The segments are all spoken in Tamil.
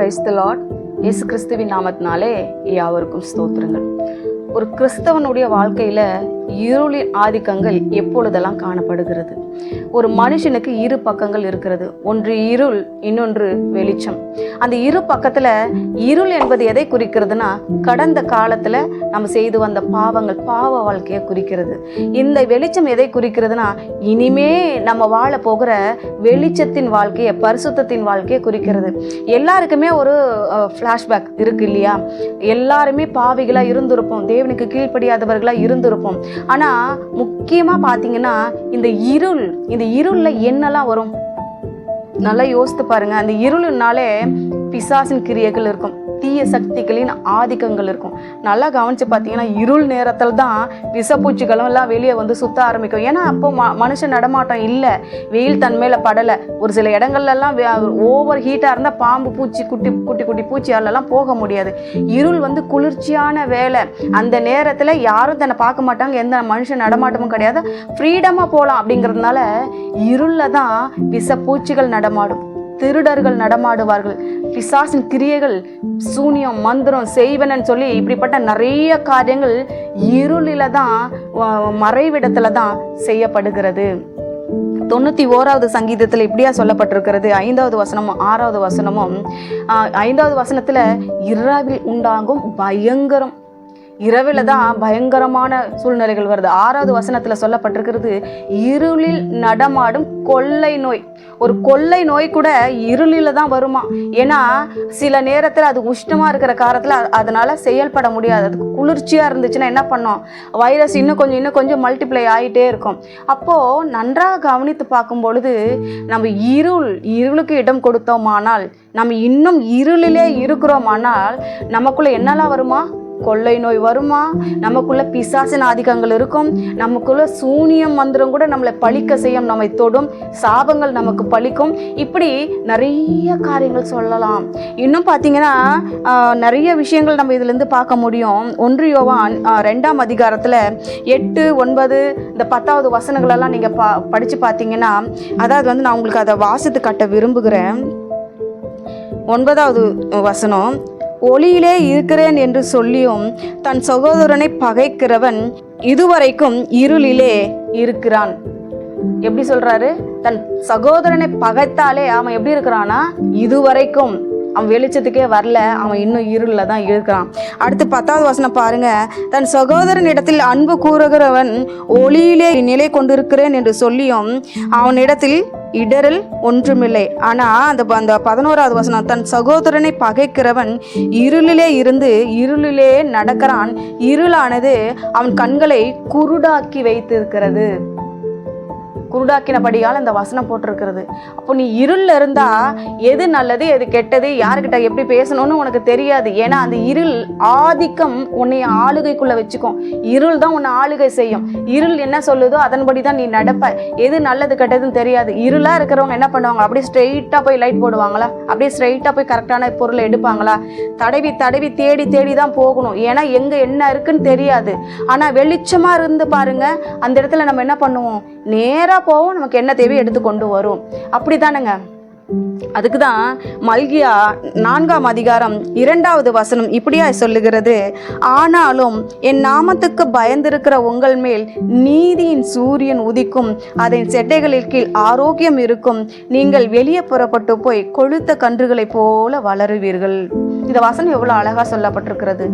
பிரைஸ் த லார்ட் இயேசு கிறிஸ்துவின் நாமத்தினாலே யாவருக்கும் ஸ்தோத்திரங்கள். ஒரு கிறிஸ்தவனுடைய வாழ்க்கையில இருளின் ஆதிக்கங்கள் எப்பொழுதெல்லாம் காணப்படுகிறது? ஒரு மனுஷனுக்கு இரு பக்கங்கள் இருக்கிறது. ஒன்று இருள் இன்னொன்று வெளிச்சம். அந்த இரு பக்கத்தில் இருள் என்பது எதை குறிக்கிறதுனா கடந்த காலத்தில் நம்ம செய்து வந்த பாவங்கள் பாவ வாழ்க்கையை குறிக்கிறது. இந்த வெளிச்சம் எதை குறிக்கிறதுனா இனிமே நம்ம வாழ போகிற வெளிச்சத்தின் வாழ்க்கையை பரிசுத்தத்தின் வாழ்க்கையை குறிக்கிறது. எல்லாருக்குமே ஒரு ஃப்ளாஷ்பேக் இருக்கு இல்லையா? எல்லாருமே பாவிகளாக இருந்திருப்போம். தேவனுக்கு கீழ்ப்படியாதவர்களாக இருந்திருப்போம். ஆனால் முக்கியமாக பார்த்தீங்கன்னா இந்த இருள் இந்த இருளில் என்னெல்லாம் வரும்? நல்லா யோசித்து பாருங்கள் அந்த இருளுனாலே பிசாசின் கிரியைகள் இருக்கும். தீய சக்திகளின் ஆதிக்கங்கள் இருக்கும். நல்லா கவனித்து பார்த்தீங்கன்னா இருள் நேரத்தில் தான் விஷப்பூச்சிகளும் எல்லாம் வெளியே வந்து சுத்த ஆரம்பிக்கும். ஏன்னா அப்போ ம மனுஷன் நடமாட்டம் இல்லை. வெயில் தன்மையில் படலை. ஒரு சில இடங்கள்லாம் ஓவர் ஹீட்டாக இருந்தால் பாம்பு பூச்சி குட்டி குட்டி குட்டி பூச்சியாலெல்லாம் போக முடியாது. இருள் வந்து குளிர்ச்சியான வேலை. அந்த நேரத்தில் யாரும் தன்னை பார்க்க மாட்டாங்க. எந்த மனுஷன் நடமாட்டமும் கிடையாது. ஃப்ரீடமாக போகலாம் அப்படிங்கிறதுனால இருளில் தான் விஷப்பூச்சிகள் நடமாடும். திருடர்கள் நடமாடுவார்கள். பிசாசின் கிரியைகள் சூனியம் மந்திரம் செய்வனன்னு சொல்லி இப்படிப்பட்ட நிறைய காரியங்கள் இருளில தான் மறைவிடத்தில் மறைவிடத்துல தான் செய்யப்படுகிறது. தொண்ணூற்றி ஓராவது சங்கீதத்தில் இப்படியா சொல்லப்பட்டிருக்கிறது. ஐந்தாவது வசனமும் ஆறாவது வசனமும் ஐந்தாவது வசனத்தில் இரவில் உண்டாகும் பயங்கரம் இரவில் தான் பயங்கரமான சூழ்நிலைகள் வருது. ஆறாவது வசனத்தில் சொல்லப்பட்டிருக்கிறது இருளில் நடமாடும் கொள்ளை நோய். ஒரு கொள்ளை நோய் கூட இருளில் தான் வருமா? ஏன்னா சில நேரத்தில் அது உஷ்ணமாக இருக்கிற காரத்தில் அதனால் செயல்பட முடியாது. அது குளிர்ச்சியாக இருந்துச்சுன்னா என்ன பண்ணோம்? வைரஸ் இன்னும் கொஞ்சம் இன்னும் கொஞ்சம் மல்டிப்ளை ஆகிட்டே இருக்கும். அப்போது நன்றாக கவனித்து பார்க்கும் பொழுது நம்ம இருள் இருளுக்கு இடம் கொடுத்தோமானால் நம்ம இன்னும் இருளிலே இருக்கிறோமானால் நமக்குள்ளே என்னெல்லாம் வருமா? கொள்ளை நோய் வருமா? நமக்குள்ள பிசாசின் ஆதிக்கங்கள் இருக்கும். நமக்குள்ள சூனியம் மந்திரம் கூட நம்மளை பழிக்க செய்யும் நம்மை தொடும் சாபங்கள் நமக்கு பழிக்கும். இப்படி நிறைய காரியங்கள் சொல்லலாம். இன்னும் பார்த்தீங்கன்னா நிறைய விஷயங்கள் நம்ம இதுலேருந்து பார்க்க முடியும். ஒன்று யோவான் ரெண்டாம் அதிகாரத்தில் எட்டு ஒன்பது இந்த பத்தாவது வசனங்களெல்லாம் நீங்கள் பா படித்து பார்த்தீங்கன்னா அதாவது வந்து நான் உங்களுக்கு அதை வாசித்து கட்ட விரும்புகிறேன். ஒன்பதாவது வசனம் ஒளியிலே இருக்கிறேன் என்று சொல்லியும் தன் சகோதரனை பகைக்கிறவன் இதுவரைக்கும் இருளிலே இருக்கிறான். எப்படி சொல்றாரு? தன் சகோதரனை பகைத்தாலே அவன் எப்படி இருக்கிறானா இதுவரைக்கும் அவன் வெளிச்சத்துக்கே வரல அவன் இன்னும் இருளில் தான் இருக்கிறான். அடுத்து பத்தாவது வசனம் பாருங்க. தன் சகோதரனிடத்தில் அன்பு கூறுகிறவன் ஒளியிலே நிலை கொண்டிருக்கிறேன் என்று சொல்லியும் அவனிடத்தில் இடரல் ஒன்றுமில்லை. ஆனால் அந்த அந்த பதினோராவது வசனம் தன் சகோதரனை பகைக்கிறவன் இருளிலே இருந்து இருளிலே நடக்கிறான். இருளானது அவன் கண்களை குருடாக்கி வைத்திருக்கிறது. குருடாக்கினபடியால் அந்த வசனம் போட்டிருக்கிறது. அப்போ நீ இருளில் இருந்தால் எது நல்லது எது கெட்டது யாருக்கிட்ட எப்படி பேசணும்னு உனக்கு தெரியாது. ஏன்னா அந்த இருள் ஆதிக்கம் உன்னை ஆளுகைக்குள்ளே வச்சுக்கும். இருள் தான் உன்னை ஆளுகை செய்யும். இருள் என்ன சொல்லுதோ அதன்படி தான் நீ நடப்ப. எது நல்லது கெட்டதுன்னு தெரியாது. இருளாக இருக்கிறவங்க என்ன பண்ணுவாங்க? அப்படியே ஸ்ட்ரெயிட்டாக போய் லைட் போடுவாங்களா? அப்படியே ஸ்ட்ரெயிட்டாக போய் கரெக்டான பொருளை எடுப்பாங்களா? தடவி தடவி தேடி தேடி தான் போகணும். ஏன்னா எங்கே என்ன இருக்குன்னு தெரியாது. ஆனால் வெளிச்சமாக இருந்து பாருங்க. அந்த இடத்துல நம்ம என்ன பண்ணுவோம்? நேராக எல்லா போவோம் நமக்கு என்ன தேவையோ எடுத்து கொண்டு வரும். அப்படி தானேங்க அதுக்கு தான் மல்கியா நான்காம் அதிகாரம் இரண்டாவது வசனம் இப்படியா சொல்லுகிறது? ஆனாலும் என் நாமத்துக்கு பயந்திருக்கிற உங்கள் மேல் நீதியின் சூரியன் உதிக்கும். அதன் செட்டைகளில் கீழ் ஆரோக்கியம் இருக்கும். நீங்கள் வெளியே புறப்பட்டு போய் கொழுத்த கன்றுகளைப் போல வளருவீர்கள். இந்த வசனம் எவ்வளோ அழகாக சொல்லப்பட்டிருக்கிறது.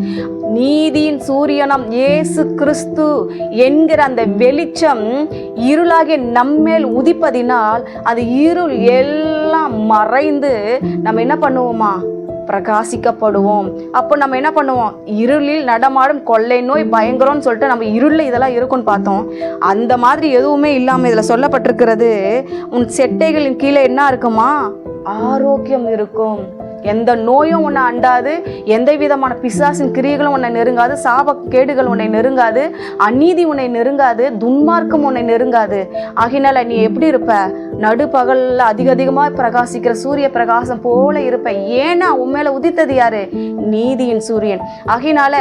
நீதியின் சூரியனம் இயேசு கிறிஸ்து என்கிற அந்த வெளிச்சம் இருளாகிய நம்மேல் உதிப்பதினால் அது இருள் எல்லாம் மறைந்து நம்ம என்ன பண்ணுவோமா? பிரகாசிக்கப்படுவோம். அப்போ நம்ம என்ன பண்ணுவோம்? இருளில் நடமாடும் கொள்ளை நோய் பயங்கரம்னு சொல்லிட்டு நம்ம இருளில் இதெல்லாம் இருக்கும்னு பார்த்தோம். அந்த மாதிரி எதுவுமே இல்லாமல் இதில் சொல்லப்பட்டிருக்கிறது உன் செட்டைகளின் கீழே என்ன இருக்குமா? ஆரோக்கியம் இருக்கும். எந்த நோயும் உன்னை அண்டாது எந்த விதமான பிசாசின் கிரியைகளும் உன்னை நெருங்காது சாப கேடுகள் உன்னை நெருங்காது அநீதி உன்னை நெருங்காது துன்மார்க்கம் உன்னை நெருங்காது. ஆகினால நீ எப்படி இருப்ப? நடுப்பகல்ல அதிக அதிகமாக பிரகாசிக்கிற சூரிய பிரகாசம் போல இருப்பேன். ஏன்னா உன் உதித்தது யாரு? நீதியின் சூரியன். ஆகையினால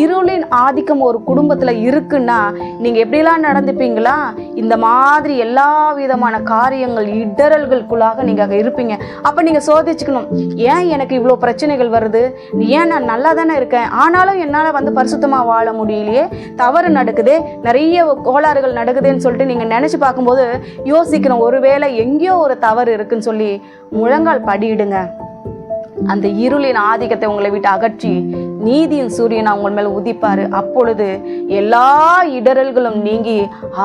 இருளின் ஆதிக்கம் ஒரு குடும்பத்துல இருக்குன்னா நீங்க எப்படிலாம் நடந்துப்பீங்களா? இந்த மாதிரி எல்லா விதமான காரியங்கள் இடரல்களுக்குள்ளாக நீங்க அங்கே இருப்பீங்க. அப்ப நீங்க சோதிச்சுக்கணும் ஏன் எனக்கு இவ்வளோ பிரச்சனைகள் வருது? ஏன் நான் நல்லா தானே இருக்கேன்? ஆனாலும் என்னால் வந்து பரிசுத்தமாக வாழ முடியலையே. தவறு நடக்குது. நிறைய கோளாறுகள் நடக்குதுன்னு சொல்லிட்டு நீங்கள் நினச்சி பார்க்கும்போது யோசிக்கணும் ஒருவேளை எங்கேயோ ஒரு தவறு இருக்குன்னு சொல்லி முழங்கால் படியிடுங்க. அந்த இருளின் ஆதிக்கத்தை உங்களை விட்டு அகற்றி நீதியின் சூரியனை உங்கள் மேல் உதிப்பாரு. அப்பொழுது எல்லா இடரல்களும் நீங்கி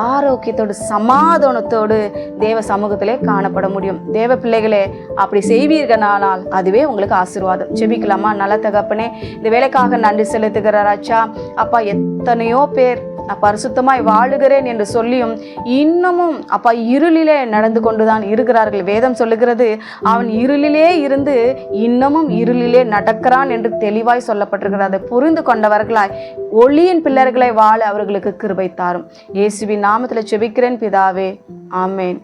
ஆரோக்கியத்தோடு சமாதானத்தோடு தேவ சமூகத்திலே காணப்பட முடியும். தேவ பிள்ளைகளே அப்படி செய்வீர்களானால் அதுவே உங்களுக்கு ஆசீர்வாதம். செபிக்கலாமா நல்ல தகப்பனே இந்த வேலைக்காக நன்றி செலுத்துகிறாராச்சா? அப்பா எத்தனையோ பேர் நான் பரிசுத்தமாய் வாழுகிறேன் என்று சொல்லியும் இன்னமும் அப்பா இருளிலே நடந்து கொண்டுதான் இருக்கிறார்கள். வேதம் சொல்லுகிறது அவன் இருளிலே இருந்து இன்னமும் இருளிலே நடக்கிறான் என்று தெளிவாய் சொல்லப்பட்டிருக்கிறது. அதை புரிந்து கொண்டவர்களாய் ஒளியின் பிள்ளர்களை வாழ அவர்களுக்கு கிருபை தாரும். இயேசுவின் நாமத்தில் செபிக்கிறேன் பிதாவே. ஆமேன்.